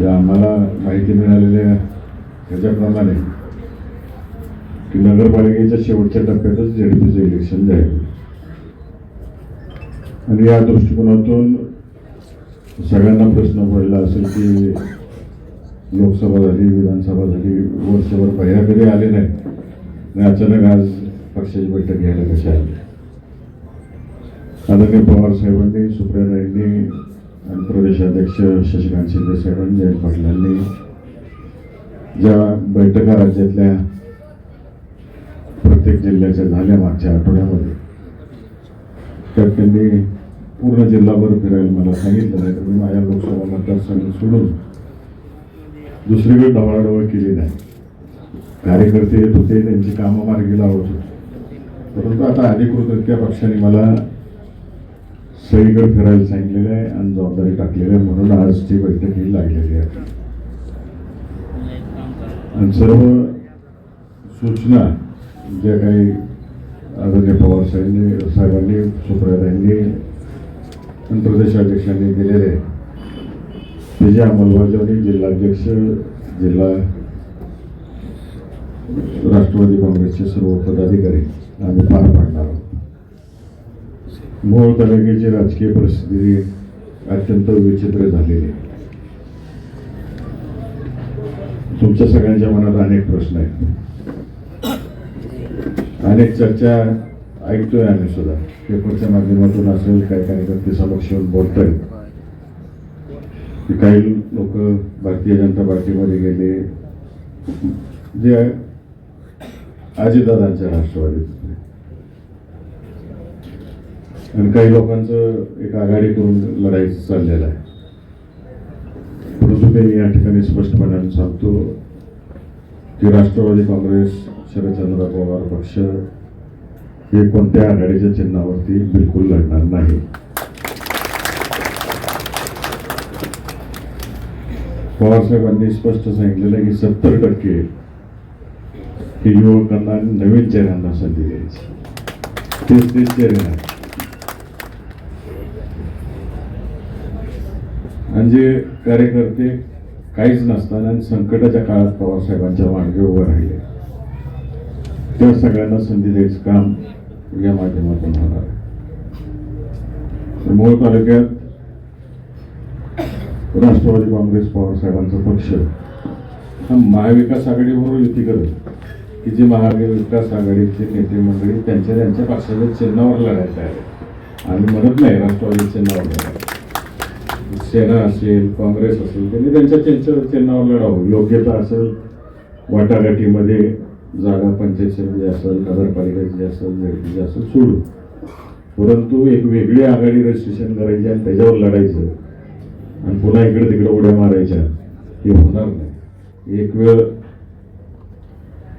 या आम्हाला माहिती मिळालेल्या ह्याच्याप्रमाणे की नगरपालिकेच्या शेवटच्या टप्प्यातच झेडपीचं इलेक्शन जाईल आणि या दृष्टिकोनातून सगळ्यांना प्रश्न पडला असेल की लोकसभा झाली विधानसभा झाली वर्षभर पहिल्या कधी आले नाही? आणि अचानक आज पक्षाची बैठक घ्यायला कशी आली? आदरणीय पवार साहेबांनी सुप्रियाताईंनी आणि प्रदेशाध्यक्ष शशिकांत शिंदे साहेबांनी जयंत पाटलांनी ज्या बैठका राज्यातल्या प्रत्येक जिल्ह्याच्या झाल्या मागच्या आठवड्यामध्ये त्यात त्यांनी पूर्ण जिल्हाभर फिरायला मला सांगितलं नाही तर मी माझ्या लोकसभा मतदारसंघ सोडून दुसरीकडे ढवळाढवळ केली नाही. कार्यकर्ते येत होते त्यांची कामं मार्गी लावत होते. परंतु आता अधिकृतरित्या पक्षाने मला सगळीकडे फिरायला सांगितलेलं आहे आणि जबाबदारी टाकलेली आहे म्हणून आज ती बैठक ही लागलेली आहे. आणि सर्व सूचना ज्या काही आदरणीय पवार साहेबांनी साहेबांनी सुप्रियाताईंनी आणि प्रदेशाध्यक्षांनी दिलेले आहे त्याची अंमलबजावणी जिल्हाध्यक्ष जिल्हा राष्ट्रवादी काँग्रेसचे सर्व पदाधिकारी आम्ही पार पाडणार आहोत. मोहोळ तालुक्याची राजकीय परिस्थिती अत्यंत विचित्र झालेली आहे. तुमच्या सगळ्यांच्या मनात अनेक प्रश्न आहेत. अनेक चर्चा ऐकतोय आम्ही सुद्धा. पेपरच्या माध्यमातून असेल काही कार्यकर्ते समक्ष येऊन बोलतोय. की काही लोक भारतीय जनता पार्टीमध्ये गेले. जे अजितदादांच्या राष्ट्रवादीत आणि काही लोकांचं एक आघाडी करून लढायचं चाललेलं आहे. परंतु मी या ठिकाणी स्पष्टपणाने सांगतो की राष्ट्रवादी काँग्रेस शरदचंद्र पवार पक्ष हे कोणत्या आघाडीच्या चिन्हावरती बिलकुल लढणार नाही. पवारसाहेबांनी स्पष्ट सांगितलेलं आहे की सत्तर टक्के हे युवकांना नवीन चेहऱ्यांना संधी द्यायची. तेच तेच चेहरे आणि जे कार्यकर्ते काहीच नसताना आणि संकटाच्या काळात पवारसाहेबांच्या मागे उभं राहिले. त्या सगळ्यांना संधी द्यायचं काम या माध्यमातून होणार मूळ मोहोळ तालुक्यात राष्ट्रवादी काँग्रेस पवारसाहेबांचा पक्ष हा महाविकास आघाडीबरोबर युती करत की जे महाविकास आघाडीचे नेते मंडळी त्यांच्या त्यांच्या पक्षाच्या चिन्हावर लढायचं आहे आम्ही म्हणत नाही राष्ट्रवादी चिन्हावर लढायचं सेना असेल काँग्रेस असेल त्यांनी त्यांच्या त्यांच्या चिन्हावर लढावं. योग्यता असेल वाटाघाटीमध्ये जागा पंचायत समिती असेल नगरपालिकेची असेल झेडपीची असेल सोडू परंतु एक वेगळी आघाडी रजिस्ट्रेशन करायची आणि त्याच्यावर लढायचं. आणि पुन्हा इकडे तिकडे उड्या मारायच्या हे होणार नाही. एक वेळ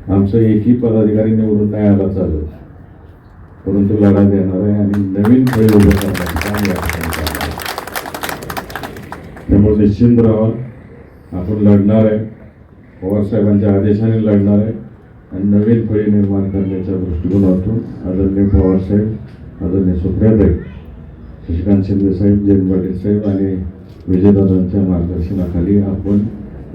आमचं एकही पदाधिकारी निवडून नाही आला चालत. परंतु लढा देणार आहे आणि नवीन खेळ उभं करणार त्यामुळे निश्चिंत राहा आपण लढणार आहे. पवारसाहेबांच्या आदेशाने लढणार आहे. आणि नवीन फळी निर्माण करण्याच्या दृष्टिकोनातून आदरणीय पवारसाहेब आदरणीय सुप्रियाताई शशिकांत शिंदे साहेब जयंत पाटील साहेब आणि विजयदादांच्या मार्गदर्शनाखाली आपण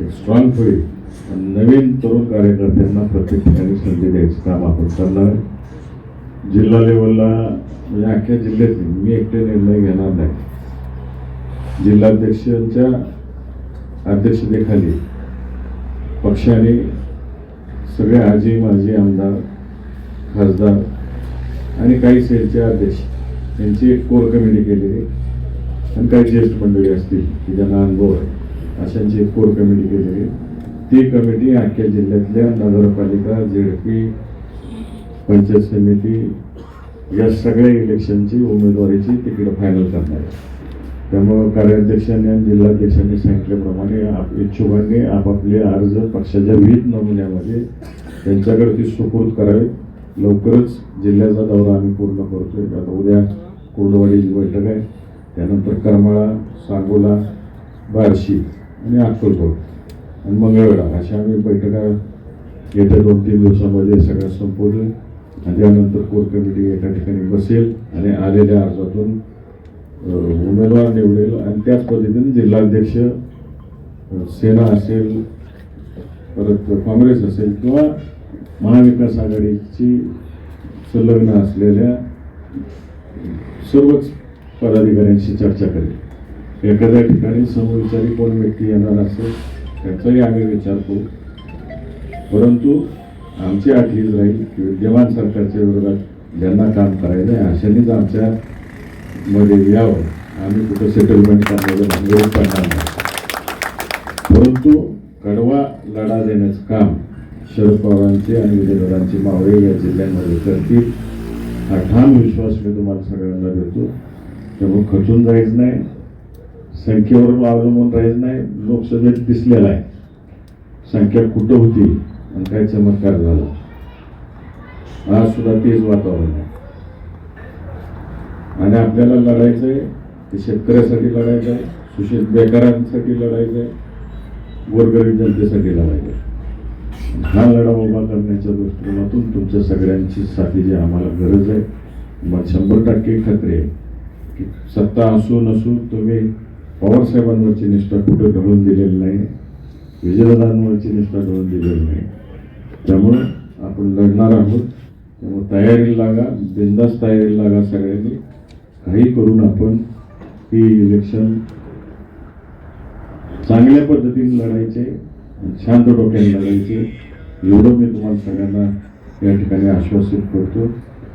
एक स्ट्रॉंग फळी आणि नवीन तरुण कार्यकर्त्यांना प्रत्येक ठिकाणी संधी द्यायचं काम आपण करणार आहे. जिल्हा लेवलला म्हणजे अख्ख्या जिल्ह्यातली मी एकटे निर्णय घेणार नाही. जिल्हाध्यक्षांच्या अध्यक्षतेखाली पक्षाने सगळे आजी माजी आमदार खासदार आणि काही सेलचे अध्यक्ष यांची एक कोर कमिटी केलेली आणि काही ज्येष्ठ मंडळी असतील की ज्यांना अनुभव आहे अशांची एक कोर कमिटी केलेली ती कमिटी अख्ख्या जिल्ह्यातल्या नगरपालिका झेडपी पंचायत समिती या सगळ्या इलेक्शनची उमेदवारीची तिकीट फायनल करणार आहे. त्यामुळं कार्याध्यक्षांनी आणि जिल्हाध्यक्षांनी सांगितल्याप्रमाणे आप इच्छुकांनी आपापले अर्ज पक्षाच्या विविध नमुन्यामध्ये त्यांच्याकडे ती सुपूर्द करावे. लवकरच जिल्ह्याचा दौरा आम्ही पूर्ण करतोय. आता उद्या कुर्डवाडीची बैठक आहे. त्यानंतर करमाळा सांगोला बार्शी आणि अक्कलकोट आणि मंगळवेढा अशा आम्ही बैठका येत्या दोन तीन दिवसामध्ये सगळ्या संपवतोय. आणि त्यानंतर कोर कमिटी एका ठिकाणी बसेल आणि आलेल्या अर्जातून उमेदवार निवडेल आणि त्याच पद्धतीने जिल्हाध्यक्ष सेना असेल परत काँग्रेस असेल किंवा महाविकास आघाडीची संलग्न असलेल्या सर्वच पदाधिकाऱ्यांशी चर्चा करेल. एखाद्या ठिकाणी समविचारी कोण व्यक्ती येणार असेल त्याचाही आम्ही विचार करू. परंतु आमची अट हीच राहील की विद्यमान सरकारच्या विरोधात ज्यांना काम करायचं आहे अशांनीच आमच्या मध्ये यावं. आम्ही कुठं सेटलमेंट करण्याचा विरोध करणार नाही. परंतु कडवा लढा देण्याचं काम शरद पवारांचे आणि विजयदादांचे मावळे या जिल्ह्यांमध्ये करतील हा ठाम विश्वास मी तुम्हाला सगळ्यांना देतो. त्यामुळे खचून जायचं नाही संख्येवर अवलंबून राहायचं नाही लोकसभेत दिसलेला आहे. संख्या कुठं होती आणि काय चमत्कार झाला? आज सुद्धा तेच वातावरण आहे. आणि आपल्याला लढायचं आहे ते शेतकऱ्यासाठी लढायचं आहे सुशेत बेकारांसाठी लढायचं आहे गोरगरीब जनतेसाठी लढायचं आहे हा लढा उभा करण्याच्या दृष्टिकोनातून तुमच्या सगळ्यांची साथीची आम्हाला गरज आहे. मला शंभर टक्के खात्री आहे की सत्ता असू नसू तुम्ही पवारसाहेबांवरची निष्ठा कुठं ढळून दिलेली नाही विजयदादांवरची निष्ठा ढळून दिलेली नाही. त्यामुळं आपण लढणार आहोत. त्यामुळे तयारी लागा बिंदास तयारी लागा सगळ्यांनी. काही करून आपण ही इलेक्शन चांगल्या पद्धतीने लढायचे शांत डोक्याने लढायचे. एवढं मी तुम्हाला सगळ्यांना या ठिकाणी आश्वासित करतो.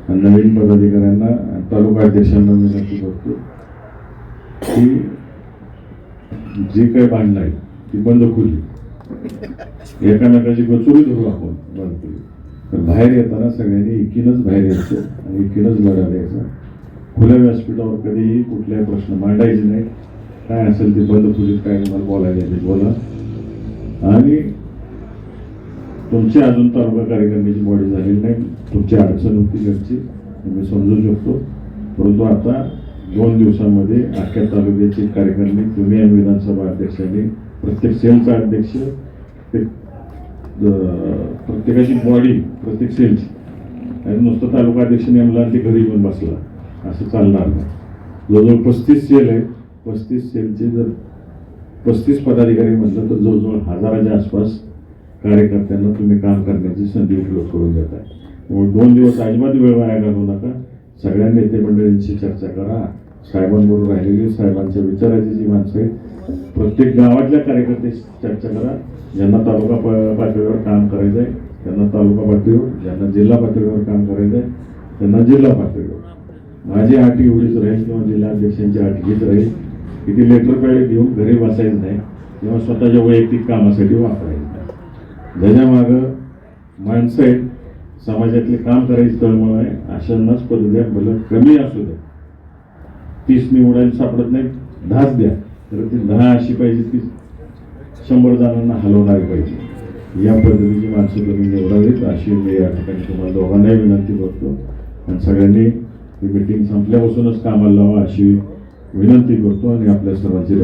आणि नवीन पदाधिकाऱ्यांना तालुका अध्यक्षांना विनंती करतो की जी काही बांधलं आहे ती बंद खुली एकामेकाची गचुरी धरू आपण बंद खुली तर बाहेर येताना सगळ्यांनी एकीनंच बाहेर यायचं आणि एकीनंच लढा द्यायचा. खुल्या व्यासपीठावर कधीही कुठलाही प्रश्न मांडायचे नाही काय असेल ते बंद खोलीत काय तुम्हाला बोलायला ते बोला. आणि तुमची अजून तालुका कार्यकारिणीची बॉडी झालेली नाही. तुमची अडचण होती घरची मी समजू शकतो. परंतु आता दोन दिवसामध्ये अख्ख्या तालुक्याची कार्यकारिणी तुम्ही आणि विधानसभा अध्यक्षांनी प्रत्येक सेलचा अध्यक्ष ते प्रत्येकाची बॉडी प्रत्येक सेलची. आणि नुसतं तालुका अध्यक्ष नेमला आणि ते घरी येऊन बसला. असं चालणार नाही. जवळजवळ पस्तीस सेल आहे. पस्तीस सेलचे जर पस्तीस पदाधिकारी म्हटलं तर जवळजवळ हजाराच्या आसपास कार्यकर्त्यांना तुम्ही काम करण्याची संधी उपलब्ध करून देत आहे. त्यामुळे दोन दिवस अजिबात वेळ वाया घालवू नका. सगळ्या नेते मंडळींशी चर्चा करा. साहेबांबरोबर राहिलेली साहेबांच्या विचाराची जी माणसं आहेत प्रत्येक गावातल्या कार्यकर्त्याशी चर्चा करा. ज्यांना तालुका पातळीवर काम करायचं आहे त्यांना तालुका पातळीवर ज्यांना जिल्हा पातळीवर काम करायचं आहे त्यांना जिल्हा पातळीवर. माझी आठ एवढीच राहील किंवा जिल्हाध्यक्षांची अट हीच राहील. की ती लेटर पॅड घेऊन घरी बसायचं नाही. किंवा स्वतःच्या वैयक्तिक कामासाठी वापरायचं नाही. माणसं आहेत. समाजातले काम करायची तळमळ आहे. अशांनाच पद द्या भलं कमी असू द्या. तीस निवडायला सापडत नाही. दहाच द्या. तर ती दहा अशी पाहिजे ती शंभर जणांना हलवणारी पाहिजे. या पद्धतीची माणसं कमी निवडावीत. अशी मी या ठिकाणी तुम्हाला दोघांनाही विनंती करतो. आणि सगळ्यांनी ही मिटिंग संपल्यापासूनच कामाला लावा अशी विनंती करतो आणि आपल्या सर्वांची